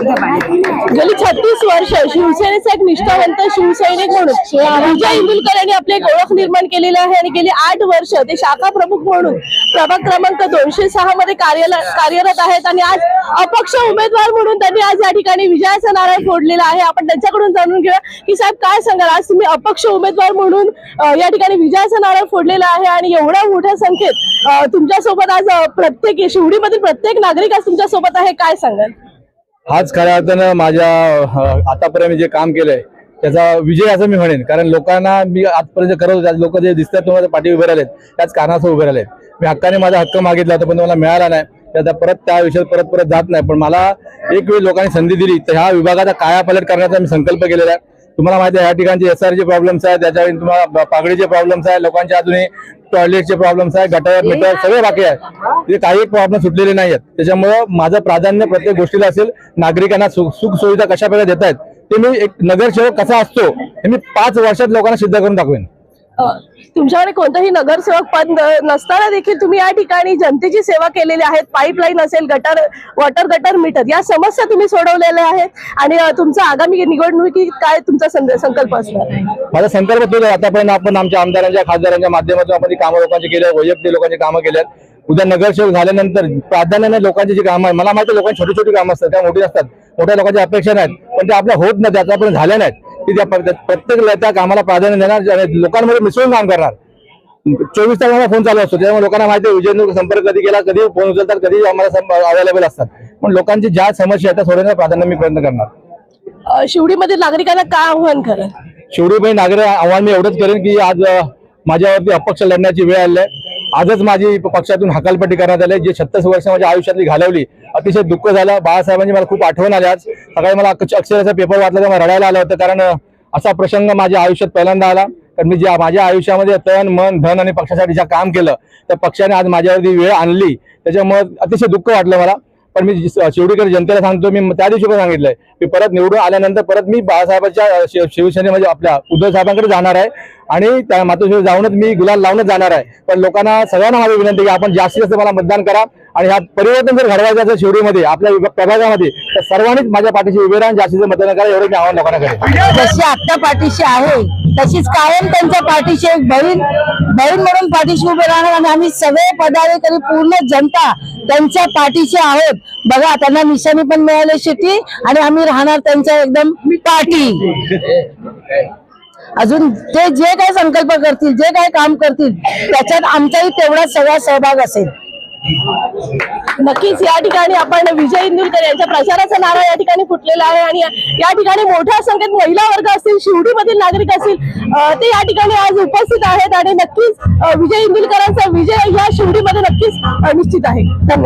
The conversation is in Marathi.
गेली छत्तीस वर्ष शिवसेनेचा एक निष्ठावंत शिवसैनिक म्हणून विजय इंदुलकर यांनी आपली एक ओळख निर्माण केलेली आहे आणि गेली आठ वर्ष ते शाखा प्रमुख म्हणून प्रभाग क्रमांक दोनशे सहा मध्ये कार्यरत आहेत. आणि आज अपक्ष उमेदवार म्हणून त्यांनी आज या ठिकाणी विजयाचा नारळ फोडलेला आहे. आपण त्यांच्याकडून जाणून घेऊया की साहेब काय सांगाल? आज तुम्ही अपक्ष उमेदवार म्हणून या ठिकाणी विजयाचा नारळ फोडलेला आहे आणि एवढ्या मोठ्या संख्येत तुमच्यासोबत आज प्रत्येक शिवडीमधील प्रत्येक नागरिक आज तुमच्यासोबत आहे. काय सांगाल? हाच खऱ्या अर्थानं माझ्या आतापर्यंत मी जे काम केलंय त्याचा विजय असं मी म्हणेन. कारण लोकांना मी आजपर्यंत करत होतो लोक जे दिसतात तुम्हाला पाठी उभे राहिलेत. त्याच कारणासह उभे राहिलेत. मी हक्काने माझा हक्क मागितला होता पण तुम्हाला मला मिळाला नाही. त्याचा परत त्या विषयात परत परत जात नाही. पण मला एक वेळ लोकांनी संधी दिली. तर ह्या विभागाचा कायापालट करण्याचा मी संकल्प केलेला आहे. तुम्हाला माहिती आहे या ठिकाणी एस आर चे प्रॉब्लेम्स आहेत त्याच्यावर तुम्हाला पागडीचे प्रॉब्लेम्स आहेत लोकांच्या अजूनही टॉयलेटचे प्रॉब्लेम्स आहेत गटार मीटर सगळे बाकी आहेत. तिथे काही प्रॉब्लेम सुटलेले नाही आहेत. त्याच्यामुळं माझं प्राधान्य प्रत्येक गोष्टीला असेल नागरिकांना सुख सुविधा कशा प्रकारे देत आहेत ते मी एक नगरसेवक कसा असतो हे मी पाच वर्षात लोकांना सिद्ध करून दाखवेन. तुमच्याकडे कोणतंही नगरसेवक पद नसताना देखील तुम्ही या ठिकाणी जनतेची सेवा केलेली आहेत पाईपलाईन असेल गटर वॉटर गटर मीटर या समस्या तुम्ही सोडवलेल्या आहेत आणि तुमचा आगामी निवडणुकीत काय तुमचा संकल्प असणार? माझा संकल्प तोच आहे. आतापर्यंत आपण आमच्या आमदारांच्या खासदारांच्या माध्यमातून आपण कामं लोकांची केली वैयक्तिक लोकांची कामं केली उद्या नगरसेवक झाल्यानंतर प्राधान्याने लोकांची जी कामं आहेत मला माहिती लोकांची छोटी छोटी कामं असतात त्या मोठी असतात मोठ्या लोकांची अपेक्षा नाहीत. पण ते आपल्या होत नाही आतापर्यंत झाल्या नाहीत. की त्या प्र- प्रत्येक त्या कामाला प्राधान्य देणार आणि लोकांमध्ये मिसळून काम करणार. चोवीस तास फोन चालू असतो त्यामुळे लोकांना माहिती आहे विजय संपर्क कधी केला कधी फोन उचलतात कधी आम्हाला अवेलेबल असतात. पण लोकांची ज्या समस्या आहेत त्या सोडवण्याचा प्राधान्य मी प्रयत्न करणार. अ, शिवडीमधील नागरिकांना काय आव्हान करेल? शिवडीबाई नागरिक आव्हान मी एवढंच करेन की आज माझ्यावरती अपक्ष लढण्याची वेळ आली आहे. आजच माझी पक्षातून हकालपट्टी करण्यात आली. जे छत्तीस वर्ष माझ्या आयुष्यातली घालवली अतिशय दुःख झालं. बाळासाहेबांची मला खूप आठवण आली आज. सकाळी मला अक्ष- अक्षराचा पेपर वाचला तेव्हा रडायला आलं होतं. कारण असा प्रसंग माझ्या आयुष्यात पहिल्यांदा आला. कारण मी ज्या माझ्या आयुष्यामध्ये तन मन धन आणि पक्षासाठी ज्या काम केलं त्या पक्षाने आज माझ्यावरती वेळ आणली. त्याच्यामुळे अतिशय दुःख वाटलं मला. पण मी शेवटीकर जनतेला सांगतो मी त्या दिवशी पण सांगितलंय. की परत निवडून आल्यानंतर परत मी बाळासाहेबांच्या शिवसेनेमध्ये म्हणजे आपल्या उद्धव साहेबांकडे जाणार आहे. आणि त्या मातोश्री जाऊनच मी गुलाल लावूनच जाणार आहे. पण लोकांना सगळ्यांना माझी विनंती की आपण जास्तीत जास्त मला मतदान करा. आणि ह्या परिवर्तन जर घडवायचं असेल शिवडीमध्ये आपल्या विभाग- प्रभागामध्ये तर सर्वांनीच माझ्या पाठीशी उभे राहून जास्तीत जास्त मतदान करा एवढं मी आव्हान लोकांना करेन. जशी आत्ता पाठीशी आहे तशीच कायम त्यांच्या पाठीशी एक बहीण बहीण म्हणून पाठीशी उभे राहणार आणि आम्ही सगळे पदाधिकारी पूर्ण जनता त्यांच्या पाठीशी आहोत. बघा त्यांना निशाणी पण मिळाली शेती आणि आम्ही राहणार त्यांच्या एकदम पाठी. अजून ते जे काय संकल्प करतील जे काय काम करतील त्याच्यात आमचाही तेवढा सगळा सहभाग असेल. नक्कीच या ठिकाणी आपण विजय इंदुरकर यांच्या प्रचाराचा नारा या ठिकाणी फुटलेला आहे आणि या ठिकाणी मोठ्या संख्येत महिला वर्ग असतील शिवडीमधील नागरिक असतील ते या ठिकाणी आज उपस्थित आहेत आणि नक्कीच विजय इंदुरकरांचा विजय या शिवडीमध्ये नक्कीच निश्चित आहे. धन्यवाद.